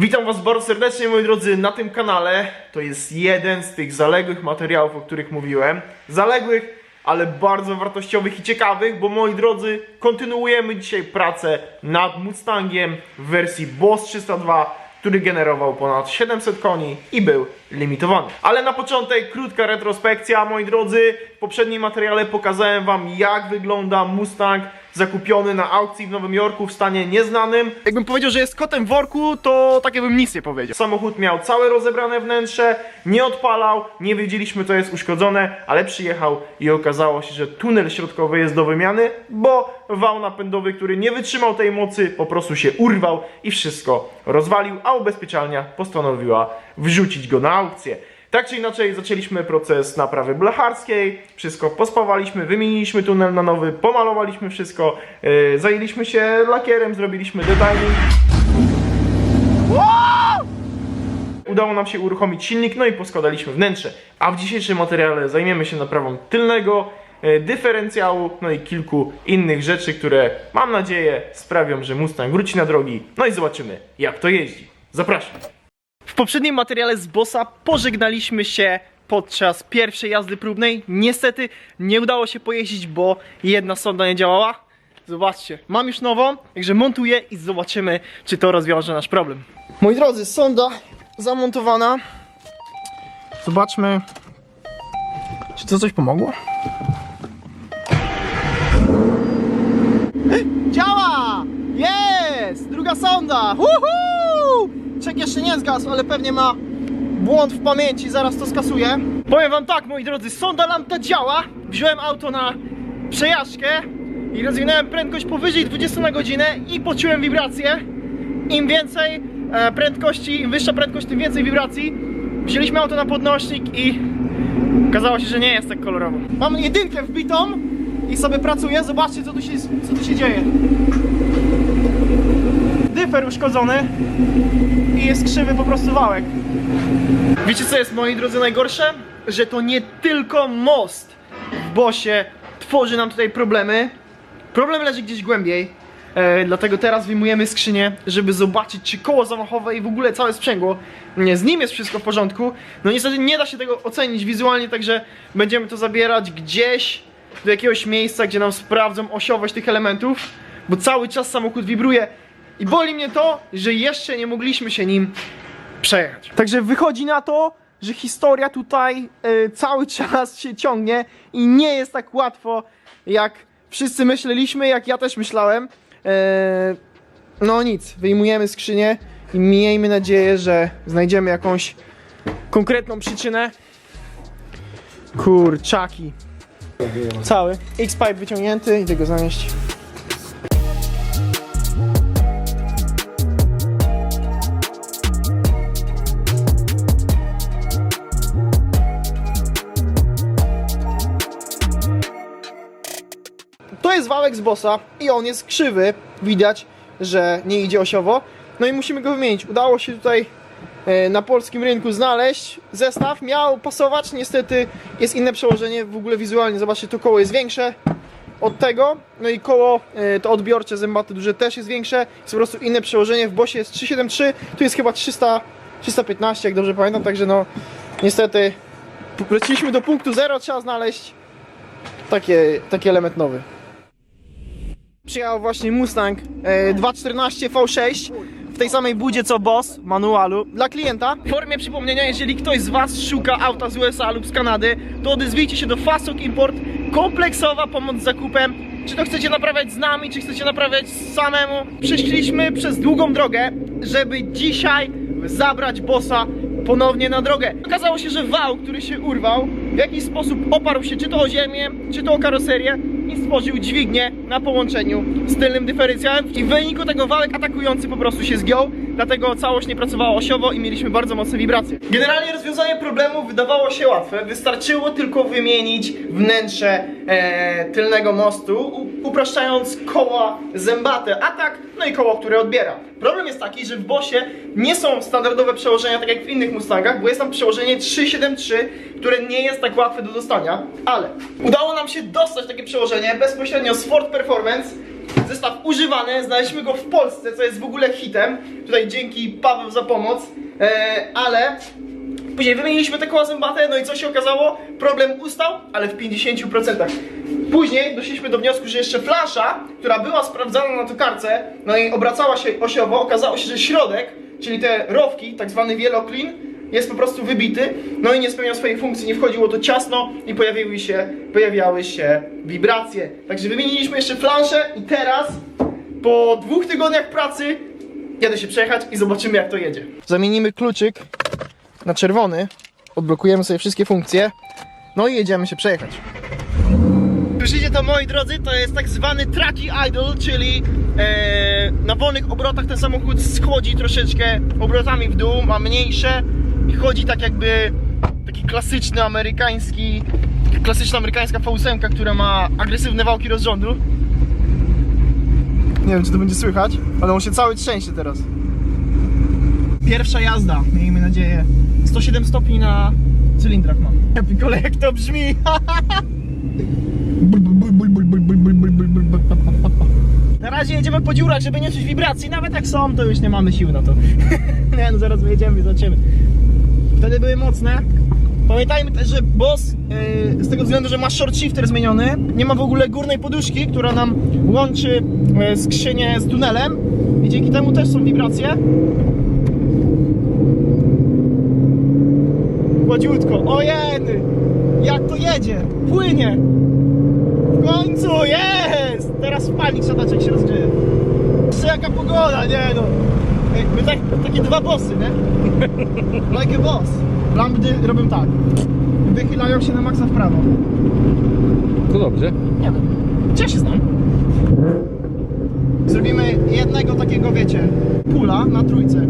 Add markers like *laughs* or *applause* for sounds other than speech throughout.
Witam Was bardzo serdecznie, moi drodzy, na tym kanale. To jest jeden z tych zaległych materiałów, o których mówiłem. Zaległych, ale bardzo wartościowych i ciekawych, bo moi drodzy, kontynuujemy dzisiaj pracę nad Mustangiem w wersji Boss 302, który generował ponad 700 koni i był limitowany. Ale na początek krótka retrospekcja, moi drodzy. W poprzednim materiale pokazałem Wam, jak wygląda Mustang zakupiony na aukcji w Nowym Jorku w stanie nieznanym. Jakbym powiedział, że jest kotem w worku, to tak jakbym nic nie powiedział. Samochód miał całe rozebrane wnętrze, nie odpalał, nie wiedzieliśmy co jest uszkodzone, ale przyjechał i okazało się, że tunel środkowy jest do wymiany, bo wał napędowy, który nie wytrzymał tej mocy, po prostu się urwał i wszystko rozwalił, a ubezpieczalnia postanowiła wrzucić go na aukcję. Tak czy inaczej zaczęliśmy proces naprawy blacharskiej, wszystko pospawaliśmy, wymieniliśmy tunel na nowy, pomalowaliśmy wszystko, yy, zajęliśmy się lakierem, zrobiliśmy detailing. Udało nam się uruchomić silnik, no i poskładaliśmy wnętrze. A w dzisiejszym materiale zajmiemy się naprawą tylnego e, dyferencjału, no i kilku innych rzeczy, które mam nadzieję sprawią, że Mustang wróci na drogi. No i zobaczymy, jak to jeździ. Zapraszam. Poprzednim materiale z Bossa pożegnaliśmy się podczas pierwszej jazdy próbnej. Niestety nie udało się pojeździć, bo jedna sonda nie działała. Zobaczcie, mam już nową, także montuję i zobaczymy, czy to rozwiąże nasz problem. Moi drodzy, sonda zamontowana. Zobaczmy, czy to coś pomogło. Działa! Jest! Druga sonda! Woohoo! Czek jeszcze nie zgasł, ale pewnie ma błąd w pamięci, zaraz to skasuję. Powiem wam tak, moi drodzy, sonda lambda działa. Wziąłem auto na przejażdżkę i rozwinąłem prędkość powyżej 20 na godzinę i poczułem wibrację. Im więcej e, prędkości, im wyższa prędkość, tym więcej wibracji. Wzięliśmy auto na podnośnik i okazało się, że nie jest tak kolorowo. Mam jedynkę wbitą i sobie pracuję. Zobaczcie, co tu się, co tu się dzieje. Dyfer uszkodzony i jest krzywy po prostu wałek. Wiecie co jest moi drodzy najgorsze? Że to nie tylko most w bosie tworzy nam tutaj problemy. Problem leży gdzieś głębiej. E, dlatego teraz wyjmujemy skrzynię, żeby zobaczyć, czy koło zamachowe i w ogóle całe sprzęgło, nie, z nim jest wszystko w porządku. No niestety nie da się tego ocenić wizualnie, także będziemy to zabierać gdzieś do jakiegoś miejsca, gdzie nam sprawdzą osiowość tych elementów, bo cały czas samochód wibruje i boli mnie to, że jeszcze nie mogliśmy się nim przejechać. Także wychodzi na to, że historia tutaj e, cały czas się ciągnie i nie jest tak łatwo, jak wszyscy myśleliśmy, jak ja też myślałem. E, no nic, wyjmujemy skrzynię i miejmy nadzieję, że znajdziemy jakąś konkretną przyczynę. Kurczaki. Cały. X-pipe wyciągnięty, idę go zanieść. Wałek z bossa i on jest krzywy. Widać, że nie idzie osiowo. No i musimy go wymienić. Udało się tutaj e, na polskim rynku znaleźć zestaw. Miał pasować, niestety jest inne przełożenie w ogóle wizualnie. Zobaczcie, to koło jest większe od tego. No i koło e, to odbiorcze zębate duże też jest większe. Jest po prostu inne przełożenie. W bosie jest 373, tu jest chyba 300, 315, jak dobrze pamiętam. Także no niestety wróciliśmy do punktu zero. Trzeba znaleźć takie, taki element nowy. Przyjechał właśnie Mustang e, 214 V6 w tej samej budzie co Boss manualu dla klienta. W formie przypomnienia, jeżeli ktoś z Was szuka auta z USA lub z Kanady, to odezwijcie się do Fasok Import. Kompleksowa pomoc z zakupem. Czy to chcecie naprawiać z nami, czy chcecie naprawiać samemu? Przeszliśmy przez długą drogę, żeby dzisiaj zabrać Bossa ponownie na drogę. Okazało się, że wał, który się urwał, w jakiś sposób oparł się czy to o ziemię, czy to o karoserię i stworzył dźwignię na połączeniu z tylnym dyferencjałem i w wyniku tego wałek atakujący po prostu się zgiął, dlatego całość nie pracowała osiowo i mieliśmy bardzo mocne wibracje. Generalnie rozwiązanie problemu wydawało się łatwe, wystarczyło tylko wymienić wnętrze e, tylnego mostu, upraszczając koła zębate, atak, no i koło, które odbiera. Problem jest taki, że w bosie nie są standardowe przełożenia, tak jak w innych Mustangach, bo jest tam przełożenie 373, które nie jest tak łatwe do dostania, ale udało nam się dostać takie przełożenie bezpośrednio z Ford Performance Zestaw używany, znaleźliśmy go w Polsce, co jest w ogóle hitem. Tutaj dzięki Paweł za pomoc. E, ale później wymieniliśmy te koła zębate, no i co się okazało? Problem ustał, ale w 50%. Później doszliśmy do wniosku, że jeszcze flasza, która była sprawdzana na tokarce, no i obracała się osiowo, okazało się, że środek, czyli te rowki, tak zwany wieloklin, jest po prostu wybity, no i nie spełniał swojej funkcji, nie wchodziło to ciasno i pojawiły się, pojawiały się wibracje. Także wymieniliśmy jeszcze flanszę i teraz, po dwóch tygodniach pracy, jadę się przejechać i zobaczymy jak to jedzie. Zamienimy kluczyk na czerwony, odblokujemy sobie wszystkie funkcje, no i jedziemy się przejechać. Słyszycie to moi drodzy, to jest tak zwany tracky idle, czyli e, na wolnych obrotach ten samochód schodzi troszeczkę obrotami w dół, ma mniejsze i chodzi tak jakby taki klasyczny amerykański, klasyczna amerykańska V8, która ma agresywne wałki rozrządu. Nie wiem czy to będzie słychać, ale on się cały trzęsie teraz. Pierwsza jazda, miejmy nadzieję. 107 stopni na cylindrach ma. Ja pikole jak to brzmi! *laughs* Na razie jedziemy po dziurach, żeby nie czuć wibracji. Nawet jak są, to już nie mamy sił na to. *laughs* nie no, zaraz wyjedziemy i zobaczymy. Wtedy były mocne. Pamiętajmy też, że Boss yy, z tego względu, że ma short shifter zmieniony, nie ma w ogóle górnej poduszki, która nam łączy yy, skrzynię z tunelem i dzięki temu też są wibracje. Gładziutko, ojeny! Jak to jedzie! Płynie! W końcu jest! Teraz wpalnik szataczek się rozgrzeje. Jeszcze jaka pogoda, nie no! Tak, takie dwa bossy, nie? *laughs* Like a boss. Lampy robią tak. Wychylają się na maksa w prawo. To dobrze. Nie wiem. Gdzie się znam? Zrobimy jednego takiego, wiecie, pula na trójce.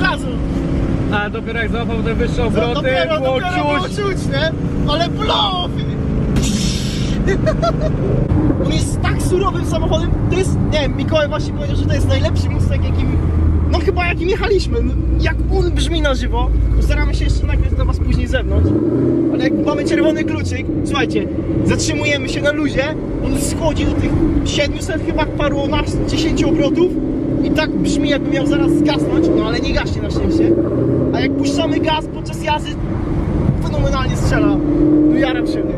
Gazu! A dopiero jak złapał te wyższe obroty, dopiero, było dopiero było czuć. czuć, nie? Ale blow! On jest tak surowym samochodem, to jest, nie wiem, Mikołaj właśnie powiedział, że to jest najlepszy Mustang, jakim, no chyba jakim jechaliśmy. No, jak on brzmi na żywo, postaramy się jeszcze nagrać dla was później z zewnątrz, ale jak mamy czerwony kluczyk, słuchajcie, zatrzymujemy się na luzie, on schodzi do tych 700 chyba paru, 10 obrotów i tak brzmi jakby miał zaraz zgasnąć, no ale nie gaśnie na szczęście. A jak puszczamy gaz podczas jazdy, fenomenalnie strzela. No jaram się. nie?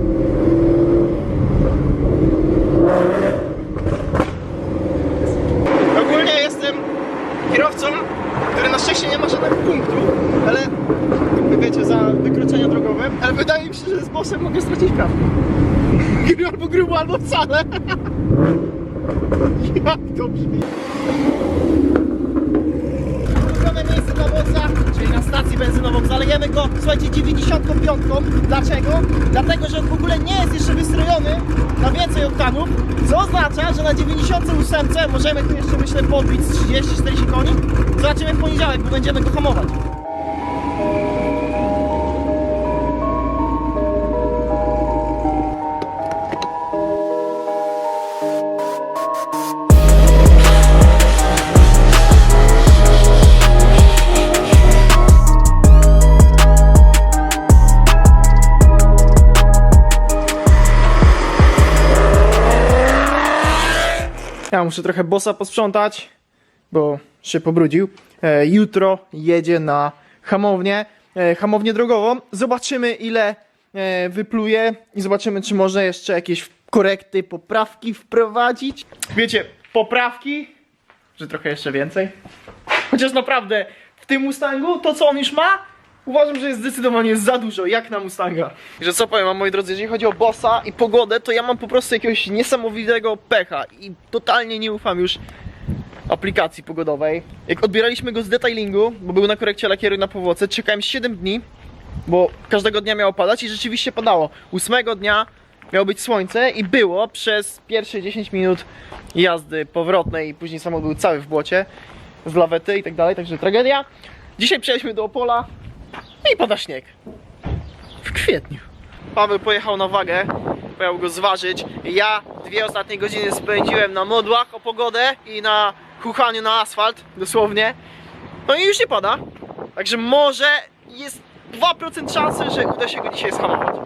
Ogólnie jestem kierowcą, który na szczęście nie ma żadnego punktu, ale jakby wiecie, za wykroczenia drogowe, ale wydaje mi się, że z bossem mogę stracić prawko. Albo grubo, albo wcale. *laughs* Jak to brzmi? ulubione miejsce dla bossa, czyli na stacji. Zalejemy go, słuchajcie, 95. Dlaczego? Dlatego, że on w ogóle nie jest jeszcze wystrojony na więcej oktanów, co oznacza, że na 98 możemy tu jeszcze, myślę, podbić z 30-40 koni. Zobaczymy w poniedziałek, bo będziemy go hamować. Muszę trochę bossa posprzątać, bo się pobrudził. E, jutro jedzie na hamownię, e, hamownię drogową. Zobaczymy ile e, wypluje i zobaczymy czy może jeszcze jakieś korekty, poprawki wprowadzić. Wiecie, poprawki, że trochę jeszcze więcej. Chociaż naprawdę w tym Mustangu to co on już ma, uważam, że jest zdecydowanie za dużo, jak na Mustanga. I że co powiem, moi drodzy, jeżeli chodzi o bossa i pogodę, to ja mam po prostu jakiegoś niesamowitego pecha i totalnie nie ufam już aplikacji pogodowej. Jak odbieraliśmy go z detailingu, bo był na korekcie lakieru na powłoce, czekałem 7 dni, bo każdego dnia miało padać i rzeczywiście padało. Ósmego dnia miało być słońce i było przez pierwsze 10 minut jazdy powrotnej później samochód był cały w błocie z lawety i tak dalej, także tragedia. Dzisiaj przyjechaliśmy do Opola i pada śnieg. W kwietniu. Paweł pojechał na wagę, pojechał go zważyć. Ja dwie ostatnie godziny spędziłem na modłach o pogodę i na chuchaniu na asfalt, dosłownie. No i już nie pada. Także może jest 2% szansy, że uda się go dzisiaj schamować.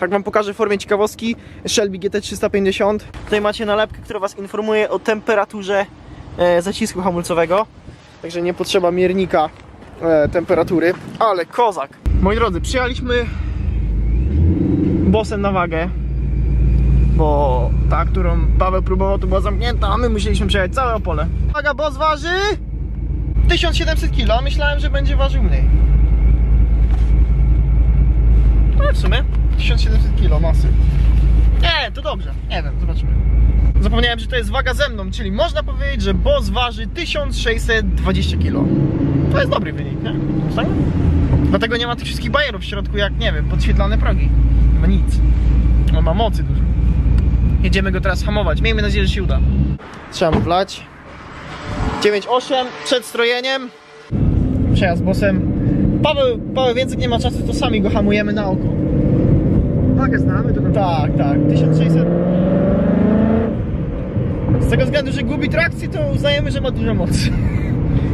Tak wam pokażę w formie ciekawostki Shelby GT350. Tutaj macie nalepkę, która was informuje o temperaturze e, zacisku hamulcowego. Także nie potrzeba miernika e, temperatury. Ale kozak. Moi drodzy, przyjechaliśmy bosem na wagę. Bo ta, którą Paweł próbował, to była zamknięta, a my musieliśmy przejechać całe Opole. Waga boss waży 1700 kg, myślałem, że będzie ważył mniej. Ale w sumie 1700 kg masy. Nie, to dobrze. Nie wiem, zobaczymy. Zapomniałem, że to jest waga ze mną, czyli można powiedzieć, że boss waży 1620 kg. To jest dobry wynik, nie? Tak? Dlatego nie ma tych wszystkich bajerów w środku, jak nie wiem, podświetlane progi. Nie ma nic. On ma mocy dużo. Jedziemy go teraz hamować. Miejmy nadzieję, że się uda. Trzeba mu wlać. 9.8 przed strojeniem. Przejazd bossem. Paweł, Paweł więcej nie ma czasu, to sami go hamujemy na oko. Wagę znamy, to Tak, tak. 1600. Tego względu, że gubi trakcję, to uznajemy, że ma dużo mocy. *laughs*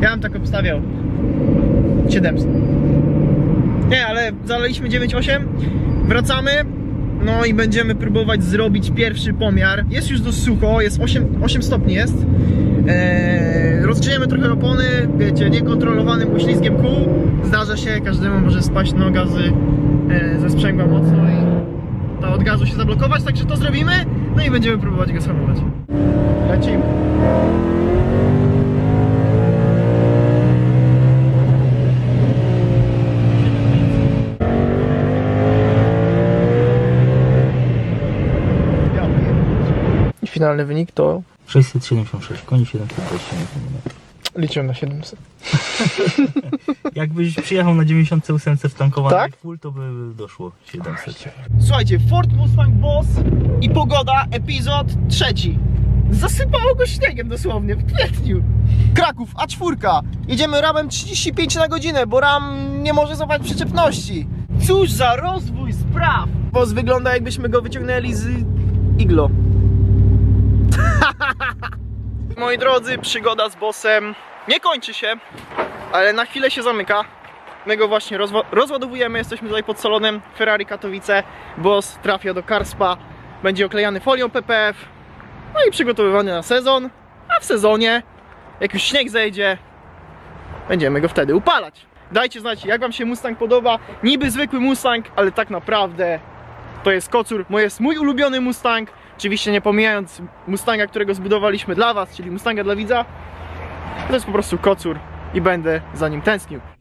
Ja bym tak obstawiał. 700. Nie, ale zalaliśmy 9.8. Wracamy. No i będziemy próbować zrobić pierwszy pomiar. Jest już dość sucho, jest 8, 8 stopni jest. Eee, rozgrzejemy trochę opony, wiecie, niekontrolowanym uślizgiem kół. Zdarza się, każdemu może spaść noga z, e, ze sprzęgła mocno i gazu się zablokować, także to zrobimy. No i będziemy próbować go schamować. Lecimy. I finalny wynik to 676 koni, 720 Nm. Liczyłem na 700. *laughs* Jakbyś przyjechał na 98 wtankowany Tak? full, to by doszło 700. Słuchajcie, Ford Mustang Boss i pogoda, epizod trzeci. Zasypało go śniegiem dosłownie w kwietniu. Kraków, A4. Jedziemy ramem 35 na godzinę, bo ram nie może złapać przyczepności. Cóż za rozwój spraw! Boss wygląda jakbyśmy go wyciągnęli z iglo. *laughs* Moi drodzy, przygoda z bossem nie kończy się, ale na chwilę się zamyka. My go właśnie rozładowujemy, jesteśmy tutaj pod salonem Ferrari Katowice. Boss trafia do Karspa, będzie oklejany folią PPF. No i przygotowywany na sezon. A w sezonie, jak już śnieg zejdzie, będziemy go wtedy upalać. Dajcie znać, jak Wam się Mustang podoba. Niby zwykły Mustang, ale tak naprawdę to jest kocur. To jest mój ulubiony Mustang. Oczywiście nie pomijając Mustanga, którego zbudowaliśmy dla Was, czyli Mustanga dla widza. To jest po prostu kocur i będę za nim tęsknił.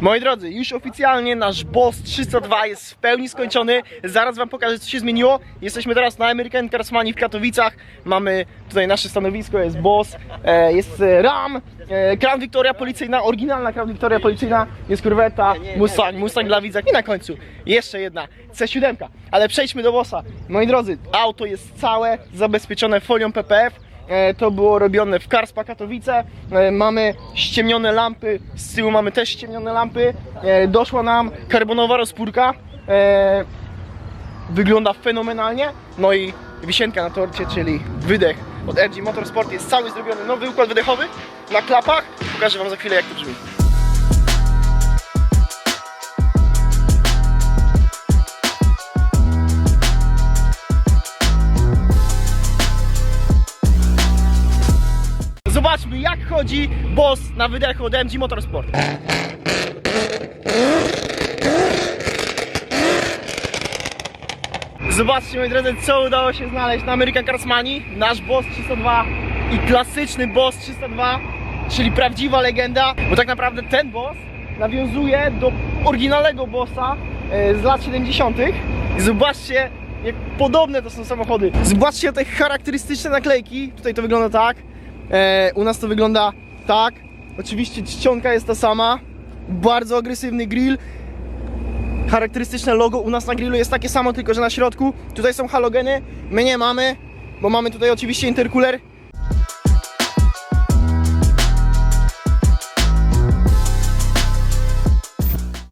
Moi drodzy, już oficjalnie nasz Boss 302 jest w pełni skończony. Zaraz wam pokażę co się zmieniło. Jesteśmy teraz na American Carsmani w Katowicach. Mamy tutaj nasze stanowisko, jest Boss, e, jest e, Ram, e, Crown Victoria policyjna, oryginalna Crown Victoria policyjna, jest kurweta, Mustang, Mustang dla widzach i na końcu jeszcze jedna C7. Ale przejdźmy do Bossa. Moi drodzy, auto jest całe zabezpieczone folią PPF. E, To było robione w Karspa Katowice. E, Mamy ściemnione lampy, z tyłu mamy też ściemnione lampy. E, Doszła nam karbonowa rozpórka. Wygląda fenomenalnie. No i wisienka na torcie, czyli wydech od RG Motorsport jest cały zrobiony nowy układ wydechowy na klapach. Pokażę Wam za chwilę jak to brzmi. Zobaczmy jak chodzi boss na wydechu od MG Motorsport. Zobaczcie moi drodzy co udało się znaleźć na American Carsmani. Nasz boss 302 i klasyczny boss 302, czyli prawdziwa legenda. Bo tak naprawdę ten boss nawiązuje do oryginalnego bossa e, z lat 70. I zobaczcie jak podobne to są samochody. Zobaczcie te charakterystyczne naklejki. Tutaj to wygląda tak. E, u nas to wygląda tak. Oczywiście czcionka jest ta sama. Bardzo agresywny grill. Charakterystyczne logo u nas na grillu jest takie samo, tylko że na środku. Tutaj są halogeny. My nie mamy, bo mamy tutaj oczywiście intercooler